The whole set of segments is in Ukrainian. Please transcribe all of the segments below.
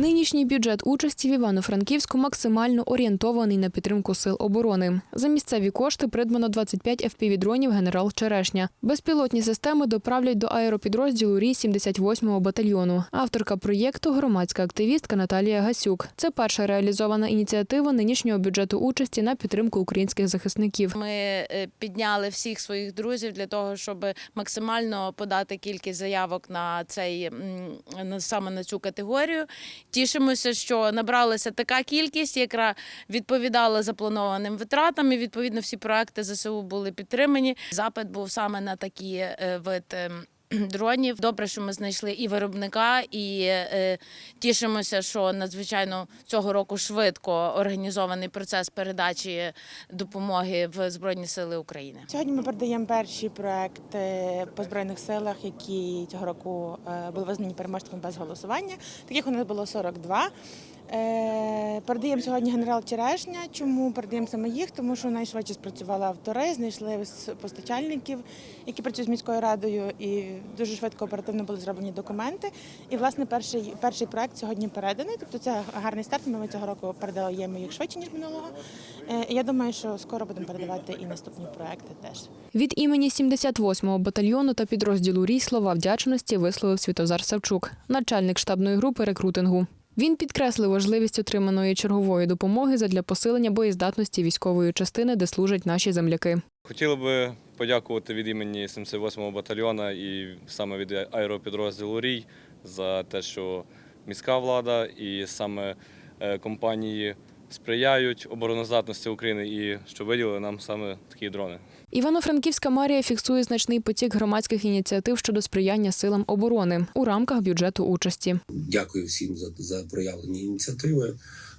Нинішній бюджет участі в Івано-Франківську максимально орієнтований на підтримку сил оборони. За місцеві кошти придбано 25 FPV-дронів «Генерал Черешня». Безпілотні системи доправлять до аеропідрозділу РІ 78-го батальйону. Авторка проєкту – громадська активістка Наталія Гасюк. Це перша реалізована ініціатива нинішнього бюджету участі на підтримку українських захисників. Ми е, підняли всіх своїх друзів для того, щоб максимально подати кількість заявок на цей саме на цю категорію. Тішимося, що набралася така кількість, яка відповідала запланованим витратам. І відповідно всі проекти ЗСУ були підтримані. Запит був саме на такі е, вид. Дронів добре, що ми знайшли і виробника, і е, тішимося, що надзвичайно цього року швидко організований процес передачі допомоги в Збройні Сили України. Сьогодні ми передаємо перші проекти по збройних силах, які цього року е, були визнані переможцями без голосування. Таких у нас було 42. Е, Передаємо сьогодні генерал Черешня. Чому передаємо саме їх? Тому що найшвидше спрацювали автори, знайшли постачальників, які працюють з міською радою, і дуже швидко оперативно були зроблені документи. І власне перший перший проект сьогодні переданий. Тобто це гарний старт. Ми цього року передаємо їх швидше ніж минулого. Е, Я думаю, що скоро будемо передавати і наступні проекти теж. Від імені 78-го батальйону та підрозділу «Рій» слова вдячності висловив Світозар Савчук, начальник штабної групи рекрутингу. Він підкреслив важливість отриманої чергової допомоги задля посилення боєздатності військової частини, де служать наші земляки. Хотіли би подякувати від імені 78-го батальйона і саме від аеропідрозділу Рій за те, що міська влада і саме е, компанії сприяють обороноздатності України і що виділили нам саме такі дрони. Івано-Франківська мерія фіксує значний потік громадських ініціатив щодо сприяння силам оборони у рамках бюджету участі. Дякую всім за, за проявлені ініціативи.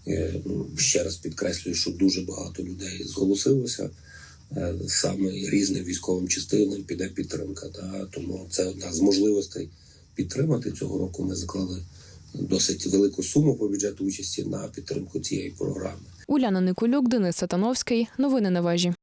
Е, ну, Ще раз підкреслюю, що дуже багато людей зголосилося. Е, Саме різним військовим частинам піде підтримка. Да? Тому це одна з можливостей підтримати. Цього року ми заклали досить велику суму по бюджету участі на підтримку цієї програми. Уляна Николюк, Денис Сатановський. Новини на вежі.